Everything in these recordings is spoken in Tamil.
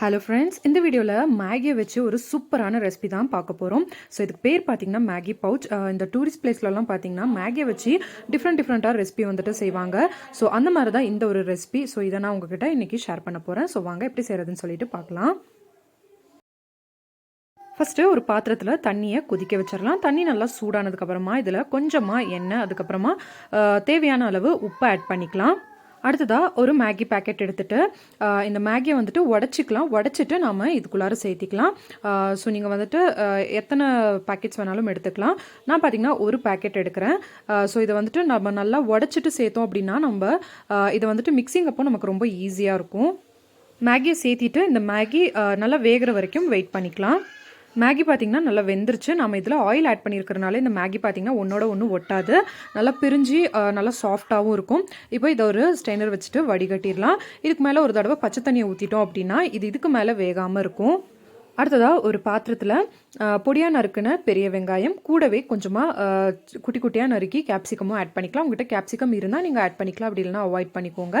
ஹலோ ஃப்ரெண்ட்ஸ் இந்த வீடியோவில் மேகியை வச்சு ஒரு சூப்பரான ரெசிபி தான் பார்க்க போகிறோம் ஸோ இதுக்கு பேர் பார்த்தீங்கன்னா மேகி பவுச் இந்த டூரிஸ்ட் பிளேஸ்லலாம் பார்த்தீங்கன்னா மேகியை வச்சு டிஃப்ரெண்ட் டிஃப்ரெண்ட்டாக ரெசிபி வந்துட்டு செய்வாங்க. ஸோ அந்த மாதிரி தான் இந்த ஒரு ரெசிபி ஸோ இதை நான் உங்ககிட்ட இன்றைக்கி ஷேர் பண்ண போகிறேன் ஸோ வாங்க எப்படி செய்கிறதுன்னு சொல்லிட்டு பார்க்கலாம். ஃபஸ்ட்டு ஒரு பாத்திரத்தில் தண்ணியை கொதிக்க வச்சிடலாம். தண்ணி நல்லா சூடானதுக்கப்புறமா இதில் கொஞ்சமாக எண்ணெய் அதுக்கப்புறமா தேவையான அளவு உப்பை ஆட் பண்ணிக்கலாம். அடுத்ததாக ஒரு மேகி பேக்கெட் எடுத்துகிட்டு இந்த மேகியை வந்துட்டு உடச்சிக்கலாம். உடச்சிட்டு நாம் இதுக்குள்ளார சேர்த்திக்கலாம். ஸோ நீங்கள் வந்துட்டு எத்தனை பேக்கெட்ஸ் வேணாலும் எடுத்துக்கலாம். நான் பார்த்தீங்கன்னா ஒரு பேக்கெட் எடுக்கிறேன். ஸோ இதை வந்துட்டு நம்ம நல்லா உடச்சிட்டு சேர்த்தோம் அப்படின்னா நம்ம இதை வந்துட்டு மிக்சிங் அப்போ நமக்கு ரொம்ப ஈஸியாக இருக்கும். மேகியை சேர்த்திட்டு இந்த மேகி நல்லா வேகிற வரைக்கும் வெயிட் பண்ணிக்கலாம். மேகி பார்த்தீங்கன்னா நல்லா வெந்துருச்சு. நம்ம இதில் ஆயில் ஆட் பண்ணியிருக்கிறனால இந்த மேகி பார்த்தீங்கன்னா ஒன்றோட ஒன்று ஒட்டாது. நல்லா பிரிஞ்சு நல்லா சாஃப்டாகவும் இருக்கும். இப்போ இதை ஒரு ஸ்டெய்னர் வச்சுட்டு வடிகட்டிடலாம். இதுக்கு மேலே ஒரு தடவை பச்சை தண்ணியை ஊற்றிட்டோம் அப்படின்னா இது இதுக்கு மேலே வேகாமல் இருக்கும். அடுத்ததாக ஒரு பாத்திரத்தில் பொடியாக நறுக்கின பெரிய வெங்காயம் கூடவே கொஞ்சமாக குட்டி குட்டியாக நறுக்கி கேப்சிகமும் ஆட் பண்ணிக்கலாம். உங்ககிட்ட கேப்சிகம் இருந்தால் நீங்கள் ஆட் பண்ணிக்கலாம். அப்படி இல்லைனா அவாய்ட் பண்ணிக்கோங்க.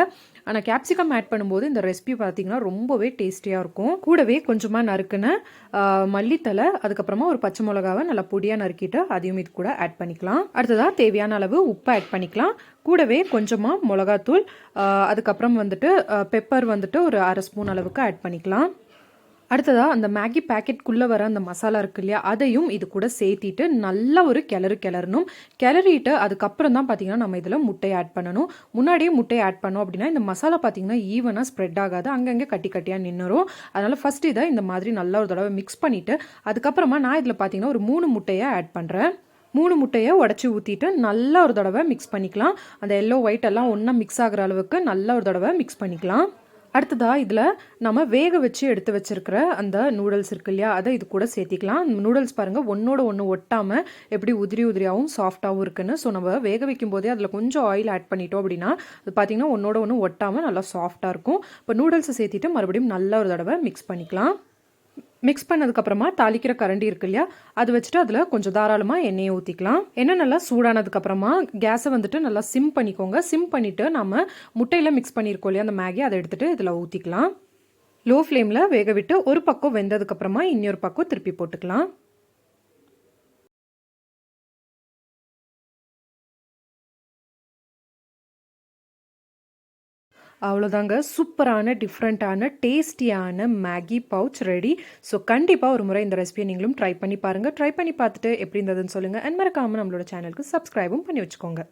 ஆனால் கேப்சிகம் ஆட் பண்ணும்போது இந்த ரெசிபி பார்த்தீங்கன்னா ரொம்பவே டேஸ்டியாக இருக்கும். கூடவே கொஞ்சமாக நறுக்கின மல்லித்தலை அதுக்கப்புறமா ஒரு பச்சை மிளகாவை நல்லா பொடியாக நறுக்கிட்டு அதையும் இது கூட ஆட் பண்ணிக்கலாம். அடுத்ததாக தேவையான அளவு உப்பு ஆட் பண்ணிக்கலாம். கூடவே கொஞ்சமாக மிளகாத்தூள் அதுக்கப்புறம் வந்துட்டு பெப்பர் வந்துட்டு ஒரு அரை ஸ்பூன் அளவுக்கு ஆட் பண்ணிக்கலாம். அடுத்ததாக அந்த மேகி பேக்கெட்குள்ளே வர அந்த மசாலா இருக்கு இல்லையா அதையும் இது கூட சேர்த்திட்டு நல்ல ஒரு கிளறு கிளறணும். கிளறிட்டு அதுக்கப்புறம் தான் பார்த்தீங்கன்னா நம்ம இதில் முட்டையை ஆட் பண்ணணும். முன்னாடியே முட்டையை ஆட் பண்ணோம் அப்படின்னா இந்த மசாலா பார்த்தீங்கன்னா ஈவனாக ஸ்ப்ரெட் ஆகாது. அங்கங்கே கட்டி கட்டியாக நின்றுரும் அதனால் ஃபஸ்ட் இதை இந்த மாதிரி நல்லா ஒரு தடவை மிக்ஸ் பண்ணிவிட்டு அதுக்கப்புறமா நான் இதில் பார்த்தீங்கன்னா ஒரு மூணு முட்டையை ஆட் பண்ணுறேன் மூணு முட்டையை உடச்சி ஊற்றிட்டு நல்லா ஒரு தடவை மிக்ஸ் பண்ணிக்கலாம். அந்த எல்லோ ஒயிட் எல்லாம் ஒன்றா மிக்ஸ் ஆகிற அளவுக்கு நல்லா ஒரு தடவை மிக்ஸ் பண்ணிக்கலாம். அடுத்ததாக இதில் நம்ம வேக வச்சு எடுத்து வச்சிருக்கிற அந்த நூடுல்ஸ் இருக்கு இல்லையா அதை இது கூட சேர்த்திக்கலாம். நூடுல்ஸ் பாருங்கள் ஒன்றோட ஒன்று ஒட்டாமல் எப்படி உதிரி உதிரியாகவும் சாஃப்டாகவும் இருக்குன்னு ஸோ நம்ம வேக வைக்கும் போதே அதில் கொஞ்சம் ஆயில் ஆட் பண்ணிட்டோம் அப்படின்னா அது பார்த்திங்கன்னா ஒன்றோட ஒன்று ஒட்டாமல் நல்லா சாஃப்டாக இருக்கும். இப்போ நூடுல்ஸை சேர்த்திட்டு மறுபடியும் நல்ல ஒரு தடவை மிக்ஸ் பண்ணிக்கலாம். மிக்ஸ் பண்ணதுக்கப்புறமா தாளிக்கிற கரண்டி இருக்கு இல்லையா? அது வச்சுட்டு அதில் கொஞ்சம் தாராளமாக எண்ணெயை ஊற்றிக்கலாம் எண்ணெய் நல்லா சூடானதுக்கப்புறமா கேஸை வந்துட்டு நல்லா சிம் பண்ணிக்கோங்க. சிம் பண்ணிவிட்டு நம்ம முட்டையில் மிக்ஸ் பண்ணியிருக்கோம் இல்லையா? அந்த மேகி அதை எடுத்துகிட்டு இதில் ஊற்றிக்கலாம் லோ ஃப்ளேமில் வேக விட்டு ஒரு பக்கம் வெந்ததுக்கப்புறமா இன்னொரு பக்கம் திருப்பி போட்டுக்கலாம். அவ்வளோதாங்க சூப்பரான டிஃப்ரெண்ட்டான டேஸ்டியான மேகி பவுச் ரெடி ஸோ கண்டிப்பாக ஒரு முறை இந்த ரெசிபியை நீங்களும் ட்ரை பண்ணி பாருங்கள் ட்ரை பண்ணி பார்த்துட்டு எப்படி இருந்ததுன்னு சொல்லுங்கள் அண்ட் மறக்காமல் நம்மளோட சேனலுக்கு சப்ஸ்கிரைபும் பண்ணி வச்சுக்கோங்க.